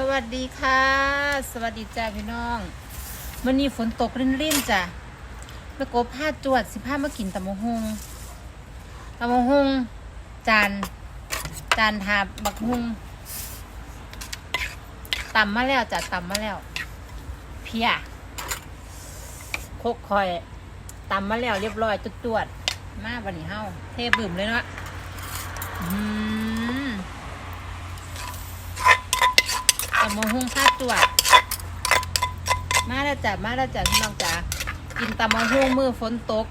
สวัสดีค่ะ สวัสดีจ้าพี่น้องมื่อนี้ฝนตกรินๆจ้ะแม่กบผ้าจวดสิผ้ามากินตำมะฮงตำมะฮงจานจานทาบักฮงตำมาแล้วจ้ะตำมาแล้ว เพียโคกคอยตำมาแล้วเรียบร้อยจุดจวดๆมาบันนี้เฮาเทบึมเลยเนาะอืม ตำมะฮุ่งข้าจวด มาแล้วจ้ะมาแล้วจ้ะพี่น้องจ๋ากินตำมะฮุ่งมือฝนตก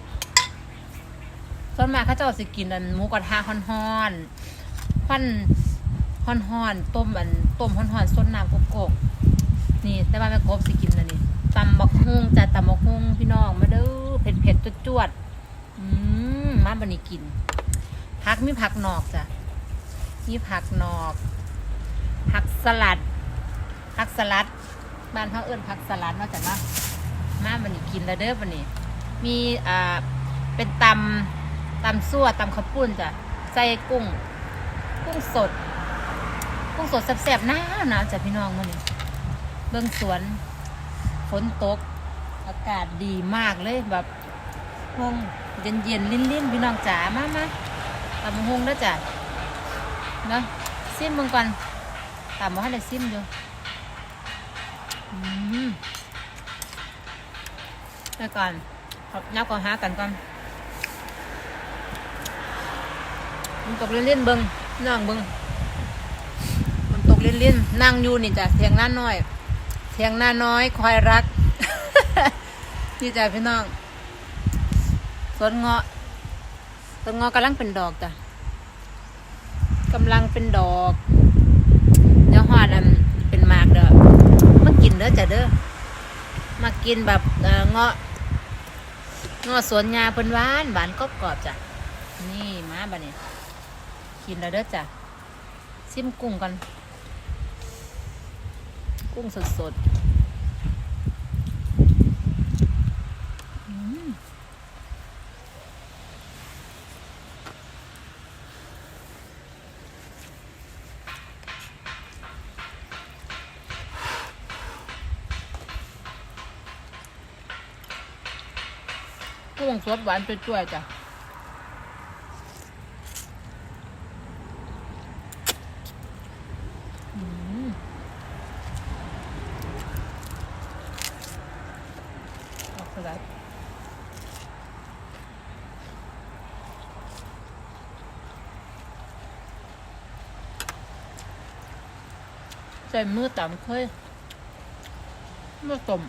ส่วนมากเขาเจ้าสิกินอันหมูกระทะฮ้อนๆควันฮ้อนๆต้มอันต้มฮ้อนๆซดน้ำกกๆนี่แต่ว่าแม่กบสิกินอันนี้ตำบักฮุ่งจ้ะตำบักฮุ่งพี่น้องมาเด้อเผ็ดเผ็ดๆจวดๆอืมมาบันนี้กินผักมีผักนอกจ้ะมีผักนอกผักสลัด ผักสลัด บ้านเขาเอิ้นผักสลัดนาะจ้ะเนามาบันนี้กินแล้วเด้อบันนี้ มีอ่าเป็นตำตำซั่วตำข้าวปุ้นจ้ะใส่กุ้ง กุ้งสด กุ้งสดแซ่บๆหน้าหนาวจ้ะพี่น้องมื้อนี้ เบื้องสวนฝนตก อากาศดีมากเลยแบบหงเย็นเย็นลิ้นลิ้นพี่น้องจ๋ามามาตำบักหงแล้วจ้ะเนาะซิมมึงก่อนตำมาให้ได้ซิมอยู่ อืมไปก่อนขอบนับก่อนหากันก่อนมันตกเล่นๆเบิงนั่งเบิงมันตกเล่นๆนั่งอยู่นี่จ้ะเทียงหน้าน้อยเทียงหน้าน้อยคอยรัก นี่จ้ะพี่น้องสวนเงาะต้นเงาะกำลังเป็นดอกจ้ะกำลังเป็นดอก เดี๋ยวหอดอันเป็นหมากเด้อ มากิน เด้อจ้ะเด้อมากินแบบเงาะเงาะสวนยาเพิ่นหวานหวานกรอบกรอบๆจ้ะนี่มาบัดนี้กินแล้วเด้อจ้ะซิมกุ้งกัน กุ้งสดสดๆอืม กุ้งสดหวานจ่วยๆจ้ะสลัดใส่มือต่ำเคยมื่อสม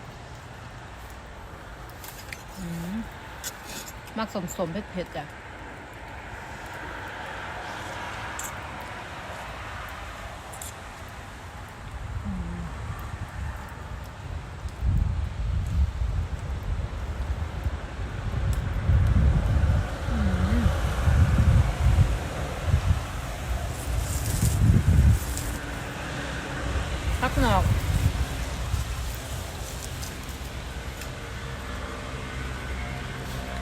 อืม มักสมสมๆเผ็ดจ้ะพักหนอก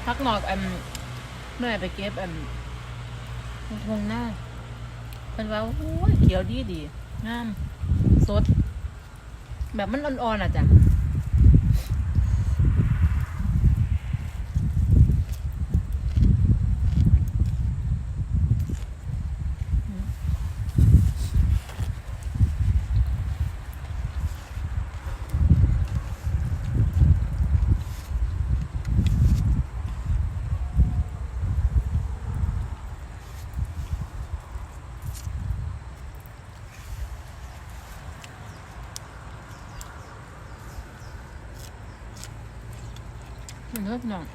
พัก หมอกอันเมื่อไปเก็บอันทงหน้าเป็นว่าโอ้ยเขียวดีดีงามสด แบบมันอ่อนๆอะจ้ะ เลิศหน่อย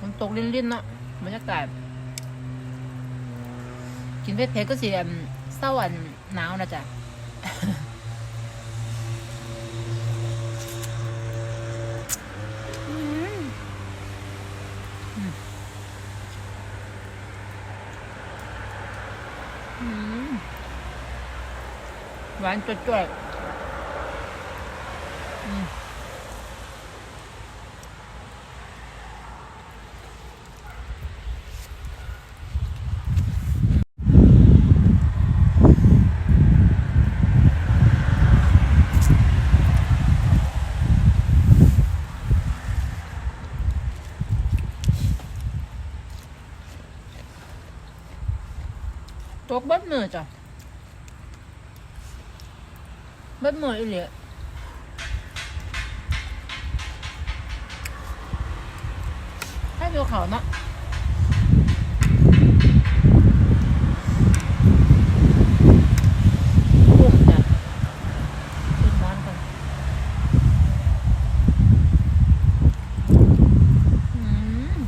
มันตกลิ้นๆเนาะบรรยากาศกินเผ็ดๆก็สิแบบเศร้าอันหนาวนะจ๊ะหวานจ่วยๆอืม ตกเบิดมือจ้ะเบิดมืออีเหลียให้ดูเขาเนาะกุ้งจ้ะขึ้นม้อนก่อนอืม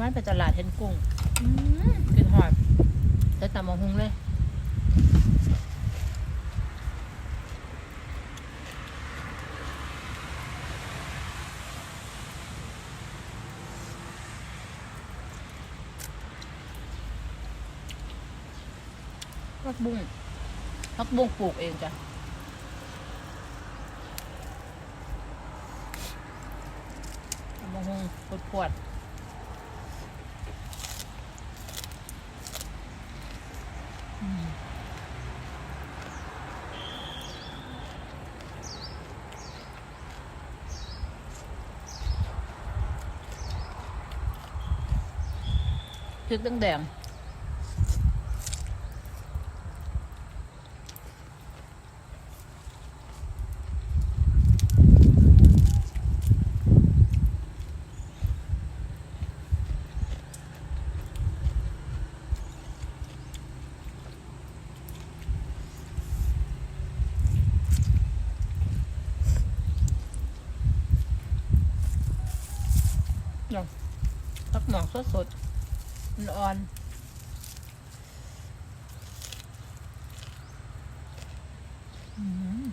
วัน ไปตลาดเห็นกุ้งอืมกินหอดแต่ตำมะฮุงเลยพักบุ้งพักบุ้งปลูกเองจ้ะตำมะฮุงปวดๆ พริก เนาะพักหนอกสดสดๆอ่อนอืม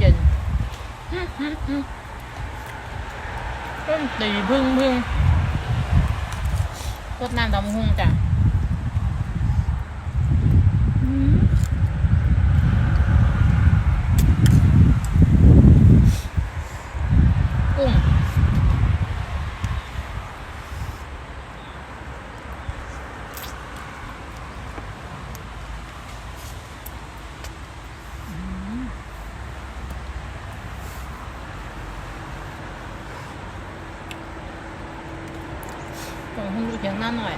เย็นร่มตีพึ่งพึ่งรด น้ำดำหุ่งจ้ะ ดำหุ่งดูเสียงหน้าหน่อย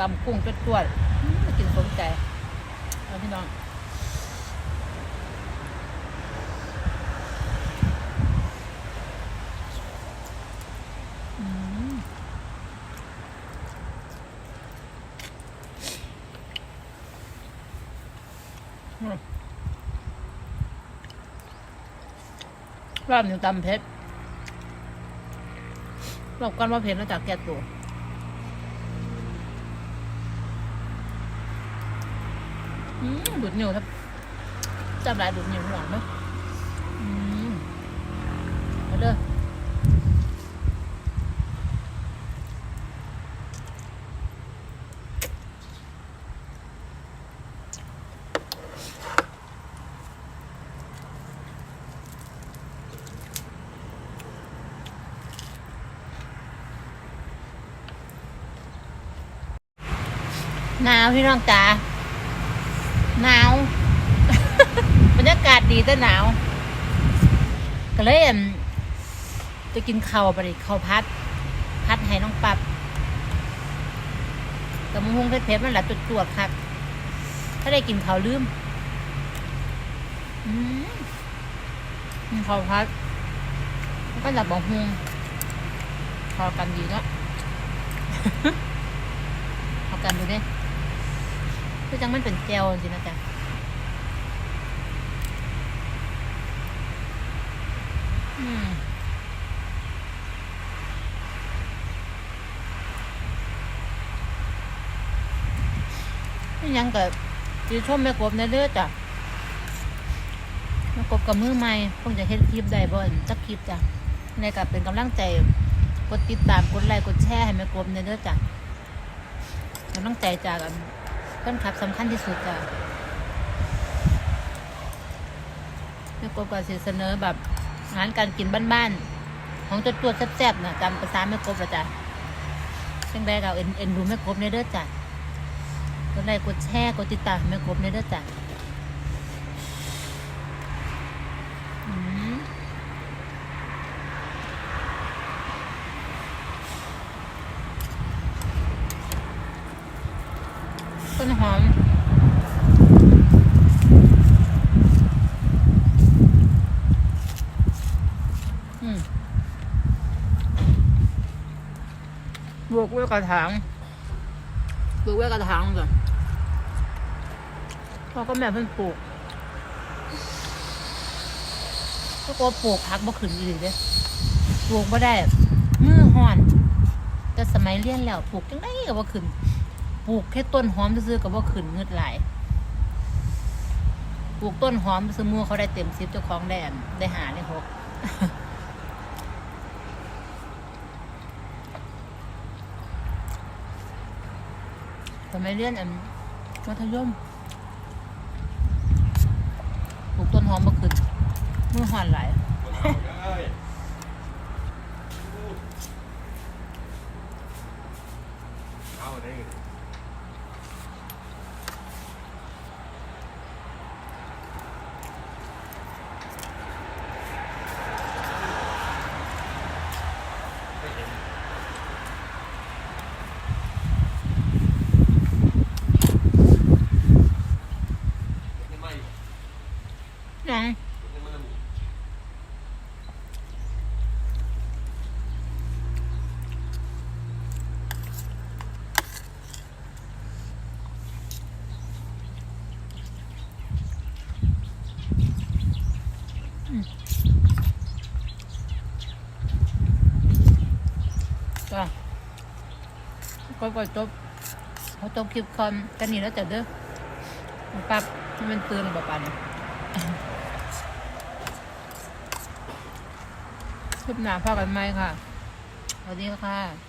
ตำกุ้งจวดๆอื้อมากินสมใจเอาพี่น้องรอบหนึ่งตำเพชรรอบกันว่าเพชรมาจากแก่ตัว อืมดูดนิ้วครับจับหลายดูดนิ้วหวานเนาะอืมมาเด้อหนาวพี่น้องจ๋า หนาว บรรยากาศดีแต่หนาว ก็เลยจะกินข้าวไปดิข้าวพัด พัดให้น้องปับตตำมะฮุงเผ็ดๆมันหละจุดจวดๆครับถ้าได้กินข้าวลืมอืมข้าวพัดก็หลับบะฮุงพอกันดีเนาะพอกันดูดิ คือจังมันเป็นแจวจริงนะจ๊ะอืมยังกับจีชมแม่กบในเลือดจ้ะแม่กบกับมือใหม่คงจะเฮ็ดคลิปได้บ่อนจักคลิปจ้ะในกับเป็นกำลังใจกดติดตามกดไลค์กดแชร์ให้แม่กบในเลือดจ้ะกำลังใจจาก อันขับสำคัญที่สุดจ้ะแม่กบก็สิเสนอแบบงานการกินบ้านๆ ของจดตัวแซ่บๆนะจำภาษาแม่กบละจ้ะซึ่งได้เราเอ็นเอ็นดูแม่กบในเลือจ้ะก็ได้กดแชร์กดติดตามแม่กบในเด้อจ้ะอืม ต้น บวกไว้กระถางบวกไว้กระถางก่อนพ่อก็แม่เพิ่นปลูกก็กลัวปลูกพักบ่ขึ้นอีหลีเด้ปลูกบ่ได้ มือห่อน แต่สมัยเรียนแล้วปลูกจังได้ก็บ่ขึ้น ปลูกแค่ต้นหอมซื่อๆก็บ่ขึ้นเงืดหลายปลูกต้นหอมซื่อมือเขาได้เต็ม10เจ้าของได้อันได้หาได้หกสมัยเรียนอันมัธยมปลูกต้นหอมมาขึ้นมือหอนไหลาย เอาได้ ยังอืมจ้ะ ก็ปล่อยจบเขาจบคลิปคอมกันนี่แล้วจัดเด้อปั๊บมันตื่นแบบปันคลิปหนาพอกันไหมค่ะสวัสดีค่ะ